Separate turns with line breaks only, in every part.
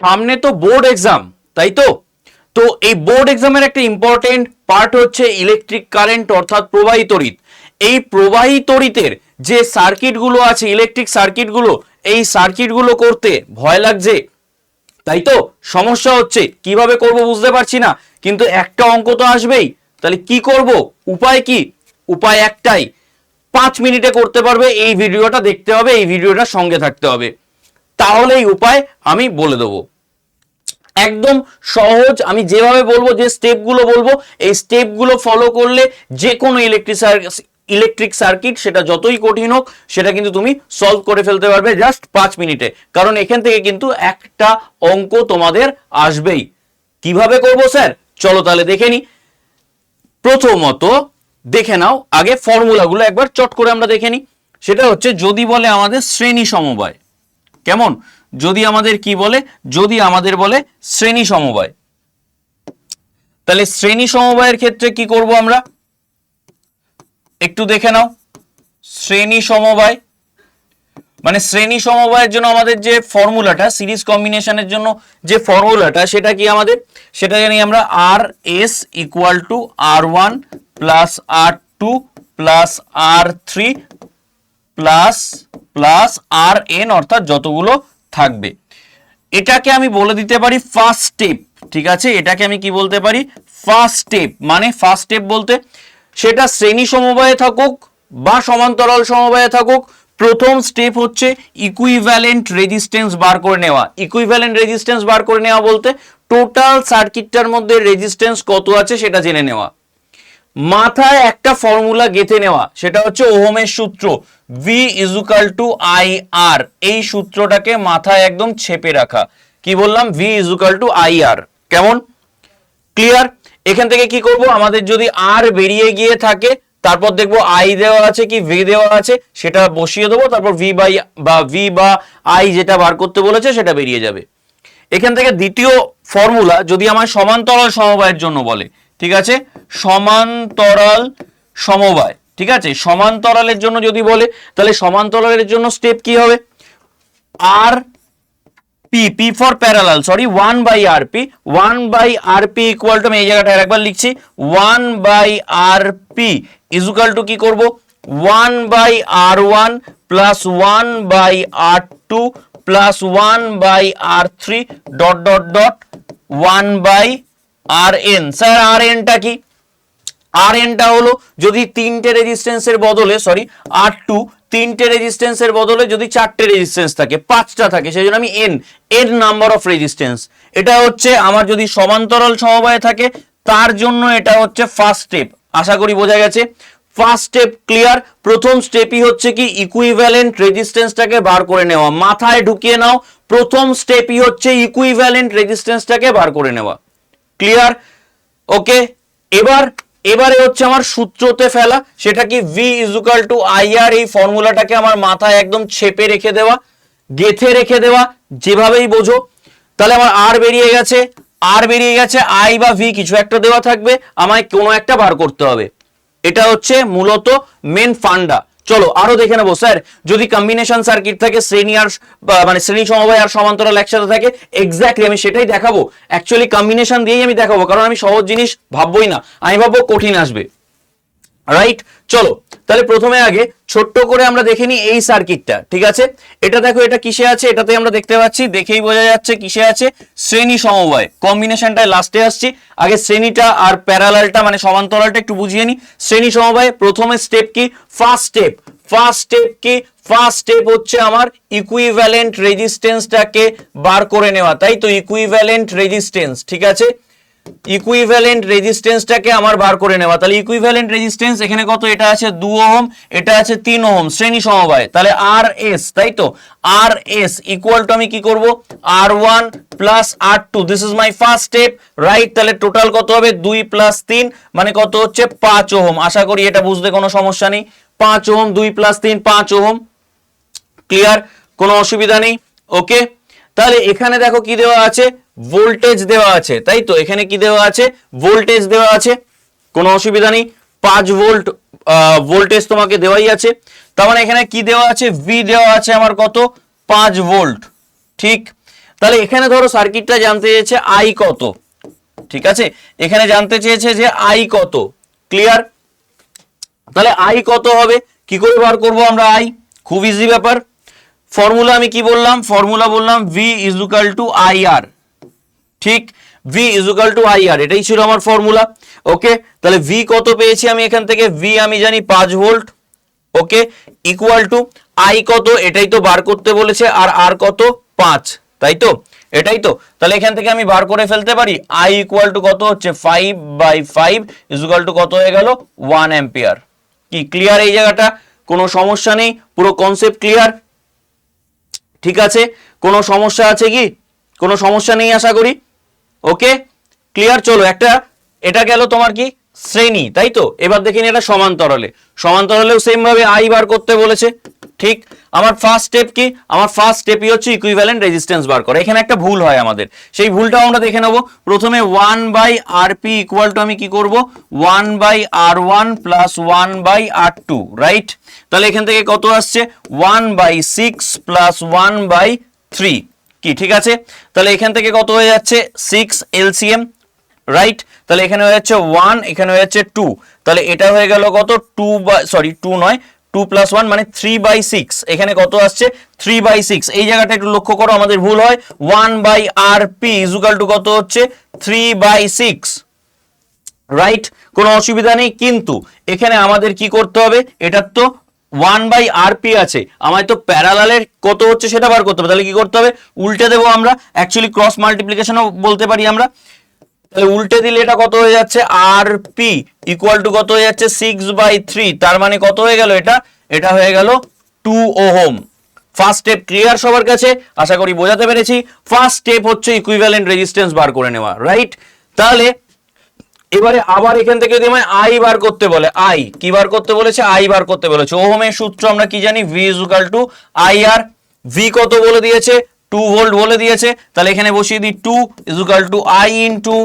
সামনে তো board exam, তাই তো? তো এই বোর্ড এক্সামের একটা ইম্পর্টেন্ট পার্ট হচ্ছে ইলেকট্রিক কারেন্ট অর্থাৎ প্রবাহী এই প্রবাহী তড়িতের যে সার্কিটগুলো আছে ইলেকট্রিক সার্কিটগুলো এই সার্কিটগুলো করতে ভয় লাগছে। তাই তো? সমস্যা হচ্ছে, কীভাবে করব বুঝতে পারছি না, কিন্তু একটা অঙ্ক তো আসবেই। তাহলে কি করব? উপায় কি? উপায় একটাই, পাঁচ মিনিটে করতে পারবে, এই ভিডিওটা দেখতে হবে, এই ভিডিওটা সঙ্গে থাকতে হবে। তাহলে এই উপায় আমি বলে দেবো। একদম সহজ আমি যেভাবে বলব, যে স্টেপগুলো বলব, এই স্টেপগুলো ফলো করলে যে কোনো ইলেকট্রিক ইলেকট্রিক সার্কিট সেটা যতই কঠিন হোক, সেটা কিন্তু তুমি সলভ করে ফেলতে পারবে জাস্ট পাঁচ মিনিটে। কারণ এখান থেকে কিন্তু একটা অঙ্ক তোমাদের আসবেই। কীভাবে করব স্যার? চলো তাহলে দেখে নি। প্রথমত দেখে নাও, আগে ফর্মুলাগুলো একবার চট করে আমরা দেখে নিই সেটা হচ্ছে, যদি বলে আমাদের শ্রেণি সমবায় কেমন? যদি আমাদের কি বলে? যদি আমাদের বলে শ্রেণি সমবায়। তাহলে শ্রেণি সমবায়ের ক্ষেত্রে কি করব আমরা? একটু দেখে নাও। শ্রেণি সমবায়। মানে শ্রেণি সমবায়ের জন্য আমাদের যে ফর্মুলাটা, সিরিজ কম্বিনেশনের জন্য যে ফর্মুলাটা, সেটা কি আমাদের? সেটা জানি আমরা R S equal to R one plus R two plus R three plus plus R N অর্থাৎ যতগুলো থাকবে। এটাকে আমি বলে দিতে পারি ফার্স্ট স্টেপ ঠিক আছে? এটাকে আমি কি বলতে পারি? ফার্স্ট স্টেপ মানে ফার্স্ট স্টেপ বলতে সেটা শ্রেণি সমবায়ে থাকুক বা সমান্তরাল সমবায়ে থাকুক, প্রথম স্টেপ হচ্ছে ইকুইভ্যালেন্ট রেজিস্ট্যান্স বার করে নেওয়া। ইকুইভ্যালেন্ট রেজিস্ট্যান্স বার করে নেওয়া বলতে টোটাল সার্কিটটার মধ্যে রেজিস্ট্যান্স কত আছে সেটা জেনে নেওয়া। মাথায় একটা ফর্মুলা গেঁথে নেওয়া, সেটা হচ্ছে ওহমের সূত্র V equal to I R এই সূত্রটাকে মাথায় একদম ছেপে রাখা। কি বললাম? V equal to I R কেমন? ক্লিয়ার এখান থেকে কি করব? আমাদের যদি আর বেরিয়ে গিয়ে থাকে, তারপর দেখব আই দেওয়া আছে কি ভি দেওয়া আছে, সেটা বসিয়ে দেবো, তারপর ভি বাই বা ভি বা আই যেটা বার করতে বলেছে, সেটা বেরিয়ে যাবে। এখান থেকে দ্বিতীয় ফর্মুলা যদি আমার সমান্তরাল সমবায়ের জন্য বলে ঠিক আছে? সমান্তরাল সমবায়। ঠিক আছে? সমান্তরালের জন্য যদি বলে, তাহলে সমান্তরালের জন্য স্টেপ কি হবে? R P P for parallel sorry one by R P one by R P equal to আমি এই জায়গাটা একবার লিখছি one by R P equal to কি করব? One by R one plus one by R two plus one by R three dot dot dot one by R N sir R এনটা কি? আর এনটা হলো যদি তিনটে রেজিস্ট্যান্সের বদলে সরি আর টু তিনটে রেজিস্ট্যান্সের বদলে যদি চারটে রেজিস্ট্যান্স থাকে, পাঁচটা থাকে, সেই জন্য আমি N N number of resistance এটা হচ্ছে আমার যদি সমান্তরাল সমবায় থাকে, তার জন্য এটা হচ্ছে ফার্স্ট স্টেপ আশা করি বোঝা গেছে? ফার্স্ট স্টেপ ক্লিয়ার প্রথম স্টেপই হচ্ছে কি ইকুইভ্যালেন্ট রেজিস্ট্যান্সটাকে বার করে নেওয়া। মাথায় ঢুকিয়ে নাও, প্রথম স্টেপই হচ্ছে ইকুইভ্যালেন্ট রেজিস্ট্যান্সটাকে বার করে নেওয়া। ক্লিয়ার ওকে এবার, এবারে হচ্ছে আমার সূত্রতে ফেলা, সেটা কি ভি ইজুকাল টু আইআর এই ফর্মুলাটাকে আমার মাথায় একদম ছেপে রেখে দেওয়া, গেথে রেখে দেওয়া, যেভাবেই বোঝো। তাহলে আমার আর বেরিয়ে গেছে আর বেরিয়ে গেছে আই বা ভি কিছু একটা দেওয়া থাকবে, আমায় কোনো একটা বার করতে হবে। এটা হচ্ছে মূলত মেন ফান্ডা চলো, আরও দেখে নেব। স্যার, যদি কম্বিনেশন সার্কিট থাকে, শ্রেণি আর মানে শ্রেণি সমবায় আর সমান্তরাল একসাথে থাকে এক্স্যাক্টলি আমি সেটাই দেখাবো। অ্যাকচুয়ালি কম্বিনেশন দিয়েই আমি দেখাবো, কারণ আমি সহজ জিনিস ভাববোই না। আমি ভাববো কঠিন আসবে। রাইট চলো, তাহলে প্রথমে আগে ছোট্ট করে আমরা দেখে নিই এই সার্কিটটা ঠিক আছে? এটা দেখো, এটা কিসে আছে? এটাতে আমরা দেখতে পাচ্ছি, দেখেই বোঝা যাচ্ছে কিসে আছে? শ্রেণি সমবায় কম্বিনেশনটায় লাস্টে আসছি। আগে শ্রেণীটা আর প্যারালালটা মানে সমান্তরালটা একটু বুঝিয়ে নি শ্রেণি সমবায়, প্রথমে স্টেপ কি? ফার্স্ট স্টেপ ফার্স্ট স্টেপ কি? ফার্স্ট স্টেপ হচ্ছে আমার ইকুইভ্যালেন্ট রেজিস্ট্যান্সটাকে বার করে নেওয়া, তাই তো? ইকুইভ্যালেন্ট রেজিস্ট্যান্স ঠিক আছে? ইকুইভ্যালেন্ট রেজিস্ট্যান্সটাকে আমার বার করে নেওয়া। তাহলে ইকুইভ্যালেন্ট রেজিস্ট্যান্স এখানে কত? এটা আছে দু ওহম, এটা আছে তিন ওহম, শ্রেণি সমবায়। তাহলে আর এস তাই তো? আর এস ইকুয়াল টু আমি কি করব? R one plus R two this is my first step right তাহলে টোটাল কত হবে? দুই প্লাস তিন মানে কত হচ্ছে? পাঁচ ওহম। আশা করি এটা বুঝতে কোনো সমস্যা নেই। পাঁচ ওহম, দুই প্লাস তিন, পাঁচ ওহম। ক্লিয়ার কোনো অসুবিধা নেই? ওকে তাহলে এখানে দেখো কি দেওয়া আছে? ভোল্টেজ দেওয়া আছে, তাই তো? এখানে কি দেওয়া আছে? ভোল্টেজ দেওয়া আছে। কোনো অসুবিধা নেই। পাঁচ ভোল্ট ভোল্টেজ তোমাকে দেওয়াই আছে। তার মানে এখানে কি দেওয়া আছে? ভি দেওয়া আছে আমার কত? পাঁচ ভোল্ট। ঠিক? তাহলে এখানে ধরো সার্কিটটা জানতে চেয়েছে আই কত? ঠিক আছে? এখানে জানতে চেয়েছে যে আই কত? ক্লিয়ার তাহলে আই কত হবে? কি করে বার করব আমরা আই খুব ইজি ব্যাপার। ফর্মুলা আমি কি বললাম? ফর্মুলা বললাম V equal to I R ঠিক V equal to I R এটাই ছিল আমার ফর্মুলা ওকে তাহলে ভি কত পেয়েছি আমি এখান থেকে? ভি আমি জানি পাঁচ volt okay equal to I কত? এটাই তো বার করতে বলেছে, আর আর কত? পাঁচ, তাই তো? এটাই তো। তাহলে এখান থেকে আমি বার করে ফেলতে পারি আই ইকুয়াল টু কত হচ্ছে? Five by five equal to কত হয়ে গেল? ওয়ান অ্যাম্পিয়ার কি ক্লিয়ার এই জায়গাটা? কোনো সমস্যা নেই, পুরো কনসেপ্ট ক্লিয়ার ঠিক আছে? কোনো সমস্যা আছে কি? কোনো সমস্যা নেই আশা করি? ওকে ক্লিয়ার চলো, একটা, এটা গেল তোমার কি? শ্রেণি, তাই তো? এবার দেখিনি এটা সমান্তরালে। সমান্তরালেও সেম ভাবে আই বার করতে বলেছে। ঠিক? আমার ফার্স্ট স্টেপ কি? আমার ফার্স্ট স্টেপই হচ্ছে ইকুইভ্যালেন্ট রেজিস্ট্যান্স বার করা। এখানে একটা ভুল হয় আমাদের। সেই ভুলটাও আমরা দেখে নেব। প্রথমে one by R P equal to আমি কি করব? One by R one plus one by R two right তাহলে এখান থেকে কত আসছে? One by six plus one by three কি, ঠিক আছে? তাহলে এখান থেকে কত হয়ে যাচ্ছে? সিক্স এলসিএম রাইট তাহলে এখানে হয়ে যাচ্ছে ওয়ান এখানে হয়ে যাচ্ছে টু তাহলে এটা হয়ে গেল কত? টু বাই সরি টু নয়। টু প্লাস ওয়ান মানে থ্রি বাই সিক্স এখানে কত আসছে? থ্রি বাই সিক্স এই জায়গাটা একটু লক্ষ্য করো, আমাদের ভুল হয়। One by R P equal to কত হচ্ছে? থ্রি বাই সিক্স রাইট কোনো অসুবিধা নেই, কিন্তু এখানে আমাদের কি করতে হবে? এটার তো ওয়ান বাই আর পি আছে। আমায় তো প্যারালালের কত হচ্ছে সেটা বার করতে হবে। তাহলে কি করতে হবে? উল্টে দেবো আমরা। অ্যাকচুয়ালি ক্রস মাল্টিপ্লিকেশনও বলতে পারি আমরা। তাহলে উল্টে দিলে এটা কত হয়ে যাচ্ছে? আর পি ইকুয়াল টু কত হয়ে যাচ্ছে? সিক্স বাই থ্রি তার মানে কত হয়ে গেল এটা? এটা হয়ে গেল two ohm. First step clear সবার কাছে? আশা করি বোঝাতে পেরেছি। ফার্স্ট স্টেপ হচ্ছে ইকুইভ্যালেন্ট রেজিস্ট্যান্স বার করে নেওয়া রাইট তাহলে এবারে আবার এখান থেকে যদি আই বার করতে বলে আই কি বার করতে বলেছে? আই বার করতে বলেছে। ওহমের সূত্র আমরা কি জানি? V is equal to I R V কত বলে দিয়েছে? টু ভোল্ট বলে দিয়েছে। তাহলে এখানে বসিয়ে দিই two is equal to I in two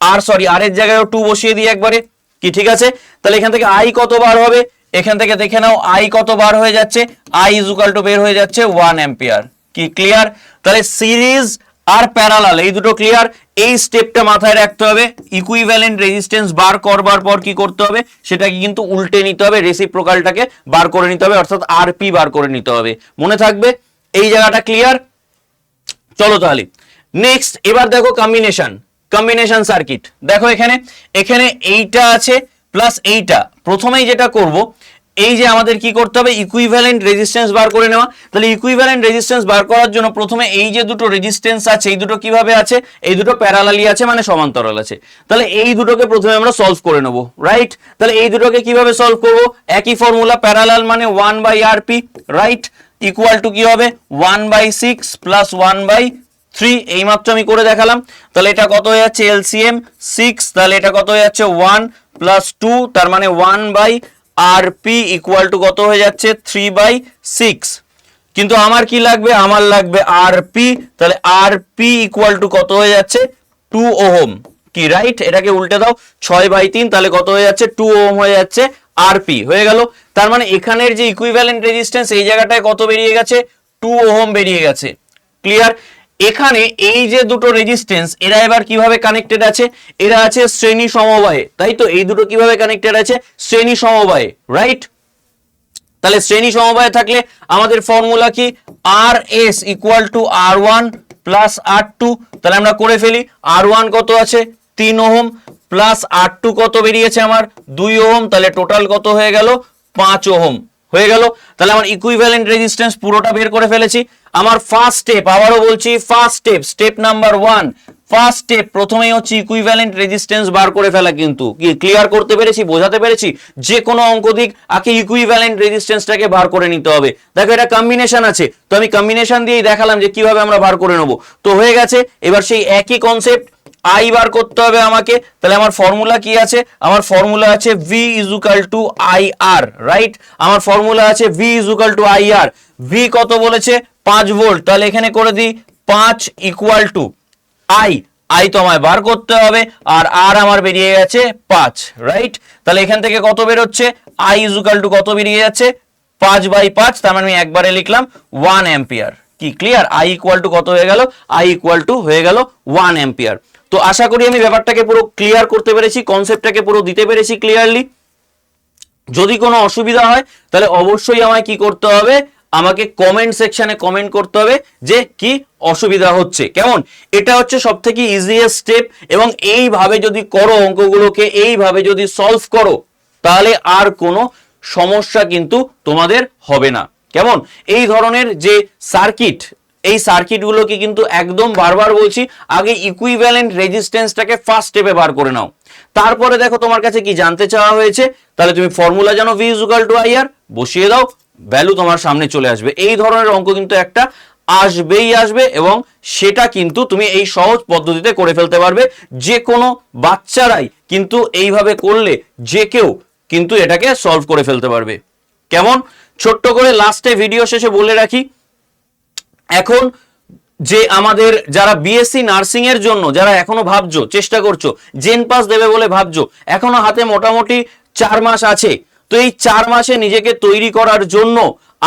R sorry R এর জায়গায় টু বসিয়ে দিই একবারে। কি, ঠিক আছে? তাহলে এখান থেকে আই কত বার হবে? এখান থেকে দেখে নাও আই কত বার হয়ে যাচ্ছে? আই ইজ ইজুকাল টু বের হয়ে যাচ্ছে ওয়ান অ্যাম্পিয়ার কি ক্লিয়ার তাহলে সিরিজ আর প্যারালাল এই দুটো ক্লিয়ার এই স্টেপটা মাথায় রাখতে হবে। ইকুইভ্যালেন্ট রেজিস্ট্যান্স বার করবার পর কি করতে হবে? সেটাকে কিন্তু উল্টে নিতে হবে রেসিপ্রোকালটাকে বার করে নিতে হবে, অর্থাৎ আরপি বার করে নিতে হবে। মনে থাকবে? এই জায়গাটা ক্লিয়ার চলো তাহলে। নেক্সট এবার দেখো কম্বিনেশন কম্বিনেশন সার্কিট দেখো এখানে এখানে এইটা আছে প্লাস এইটা। প্রথমেই যেটা করব এই যে আমাদের কি করতে হবে? ইকুইভ্যালেন্ট রেজিস্ট্যান্স বার করে নেওয়া। তাহলে ইকুইভ্যালেন্ট রেজিস্ট্যান্স বার করার জন্য প্রথমে এই যে দুটো রেজিস্ট্যান্স আছে, এই দুটো কীভাবে আছে? এই দুটো প্যারালালি আছে মানে সমান্তরাল আছে। তাহলে এই দুটোকে প্রথমে আমরা সলভ করে নেব রাইট তাহলে এই দুটোকে কীভাবে সলভ করব? একই ফর্মুলা প্যারালাল মানে one by R P right equal to কি হবে? One by six plus one by three এইমাত্র আমি করে দেখালাম। তাহলে এটা কত হয়ে যাচ্ছে? এলসিএম সিক্স তাহলে এটা কত হয়ে যাচ্ছে? ওয়ান প্লাস টু তার মানে one by R P equal to কত হয়ে যাচ্ছে? থ্রি বাই সিক্স কিন্তু আমার কি লাগবে? আমার লাগবে আর পি তাহলে আর পি ইকুয়াল টু কত হয়ে যাচ্ছে? Two ohm. কি রাইট এটাকে উল্টে দাও। ছয় বাই তিন, তাহলে কত হয়ে যাচ্ছে? টু ওহম হয়ে যাচ্ছে আরপি হয়ে গেল। তার মানে এখানের যে ইকুইভ্যালেন্ট রেজিস্ট্যান্স এই জায়গাটায় কত বেরিয়ে গেছে? টু ওহম বেরিয়ে গেছে। ক্লিয়ার এখানে এই যে দুটো রেজিস্ট্যান্স এরা এবার কীভাবে কানেক্টেড আছে? এরা আছে শ্রেণি সমবায়ে। তাই তো? এই দুটো কীভাবে কানেক্টেড আছে? শ্রেণি সমবায়ে রাইট তাহলে শ্রেণি সমবায় থাকলে আমাদের ফর্মুলা কি? R S equal to R one plus R two তাহলে আমরা করে ফেলি। আর ওয়ান কত আছে? তিন ওহম প্লাস আর টু কত বেরিয়েছে আমার? দুই ওহম। তাহলে টোটাল কত হয়ে গেল? পাঁচ ওহম। হয়ে গেল। তাহলে আমার ইকুইভ্যালেন্ট রেজিস্ট্যান্স পুরোটা বের করে ফেলেছি। আমার ফার্স্ট স্টেপ আবারও বলছি first step step number one first step প্রথমেই হচ্ছে ইকুইভ্যালেন্ট রেজিস্ট্যান্স বার করে ফেলা কিন্তু। কি ক্লিয়ার করতে পেরেছি, বোঝাতে পেরেছি? যে কোনো অঙ্ক দিক আগে ইকুইভ্যালেন্ট রেজিস্ট্যান্সটাকে বার করে নিতে হবে। দেখো, এটা কম্বিনেশন আছে। তো আমি কম্বিনেশন দিয়েই দেখালাম যে কীভাবে আমরা বার করে নেব। তো হয়ে গেছে, এবার সেই একই কনসেপ্ট আই বার করতে হবে আমাকে। তাহলে আমার ফর্মুলা কি আছে? আমার ফর্মুলা আছে V equal to I R right আমার ফর্মুলা আছে V equal to I R V কত বলেছে? পাঁচ ভোল্ট তাহলে এখানে করে দিই, পাঁচ ইকুয়াল টু আই আই তো আমায় বার করতে হবে, আর আর আমার বেরিয়ে গেছে পাঁচ রাইট তাহলে এখান থেকে কত বেরোচ্ছে? আই ইজুকাল টু কত বেরিয়ে যাচ্ছে? পাঁচ বাই পাঁচ, তার মানে আমি একবারে লিখলাম ওয়ান অ্যাম্পিয়ার কি ক্লিয়ার আই ইকুয়াল টু কত হয়ে গেল? আই ইকুয়াল টু হয়ে গেল ওয়ান অ্যাম্পিয়ার তো আশা করি আমি ব্যাপারটাকে পুরো ক্লিয়ার করতে পেরেছি কনসেপ্টটাকে পুরো দিতে পেরেছি ক্লিয়ারলি যদি কোনো অসুবিধা হয়, তাহলে অবশ্যই আমায় কি করতে হবে, আমাকে কমেন্ট সেকশনে কমেন্ট করতে হবে যে কি অসুবিধা হচ্ছে। কেমন? এটা হচ্ছে সব থেকে ইজিয়েস্ট স্টেপ এবং এইভাবে যদি করো অঙ্কগুলোকে, এইভাবে যদি সলভ করো, তাহলে আর কোনো সমস্যা কিন্তু তোমাদের হবে না। কেমন? এই ধরনের যে সার্কিট এই সার্কিটগুলোকে কিন্তু একদম বারবার বলছি, আগে ইকুইভ্যালেন্ট রেজিস্ট্যান্সটাকে ফার্স্ট স্টেপে বার করে নাও। তারপরে দেখো তোমার কাছে কি জানতে চাওয়া হয়েছে, তাহলে তুমি ফর্মুলা জানো ভি টু আই আর বসিয়ে দাও ভ্যালু তোমার সামনে চলে আসবে। এই ধরনের অঙ্ক কিন্তু একটা আসবেই আসবে এবং সেটা কিন্তু তুমি এই সহজ পদ্ধতিতে করে ফেলতে পারবে। যে কোনো বাচ্চারাই কিন্তু এইভাবে করলে যে কেউ কিন্তু এটাকে সলভ করে ফেলতে পারবে। কেমন? ছোট্ট করে লাস্টে ভিডিও শেষে বলে রাখি এখন যে আমাদের যারা বিএসসি নার্সিং এর জন্য যারা এখনও ভাবছ, চেষ্টা করছ জেন পাস দেবে বলে ভাবছ, এখনও হাতে মোটামুটি চার মাস আছে। তো এই চার মাসে নিজেকে তৈরি করার জন্য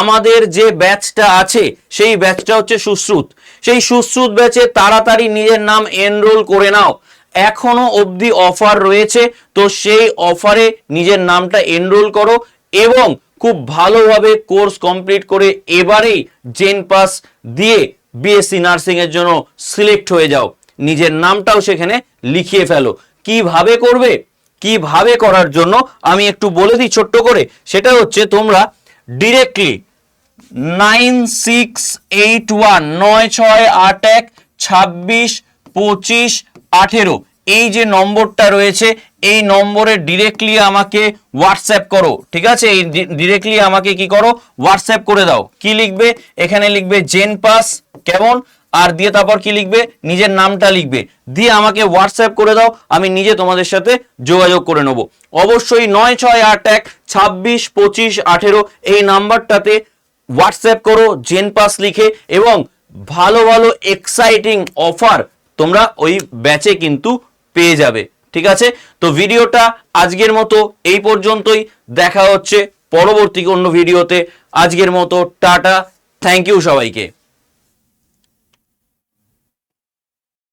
আমাদের যে ব্যাচটা আছে, সেই ব্যাচটা হচ্ছে সুশ্রুত। সেই সুশ্রুত ব্যাচে তাড়াতাড়ি নিজের নাম এনরোল করে নাও। এখনও অবধি অফার রয়েছে, তো সেই অফারে নিজের নামটা এনরোল করো এবং খুব ভালোভাবে কোর্স কমপ্লিট করে এবারেই জেন পাস দিয়ে বিএসসি নার্সিং এর জন্য সিলেক্ট হয়ে যাও। নিজের নামটাও সেখানে লিখিয়ে ফেলো। কীভাবে করবে, কীভাবে করার জন্য আমি একটু বলে দিই ছোট্ট করে। সেটা হচ্ছে তোমরা directly nine six eight one নয় ছয় আট এক, ছাব্বিশ, পঁচিশ, আঠেরো এই যে নম্বরটা রয়েছে এই নম্বরে ডিরেক্টলি আমাকে হোয়াটসঅ্যাপ করো, ঠিক আছে? এই ডিরেক্টলি আমাকে কি করো? হোয়াটসঅ্যাপ করে দাও। কি লিখবে? এখানে লিখবে জেন পাস, কেমন? আর দিয়ে তারপর কি লিখবে? নিজের নামটা লিখবে। দিয়ে আমাকে হোয়াটসঅ্যাপ করে দাও, আমি নিজে তোমাদের সাথে যোগাযোগ করে নেব। অবশ্যই নয়, ছয়, আট, এক, ছাব্বিশ, পঁচিশ, আঠেরো, এই নাম্বারটাতে হোয়াটসঅ্যাপ করো, জেন পাস লিখে, এবং ভালো ভালো এক্সাইটিং অফার তোমরা ওই ব্যাচে কিন্তু পেয়ে যাবে। ঠিক আছে? তো ভিডিওটা আজকের মতো এই পর্যন্তই। দেখা হচ্ছে পরবর্তী অন্য ভিডিওতে। আজকের মতো, টাটা। থ্যাংক ইউ সবাইকে।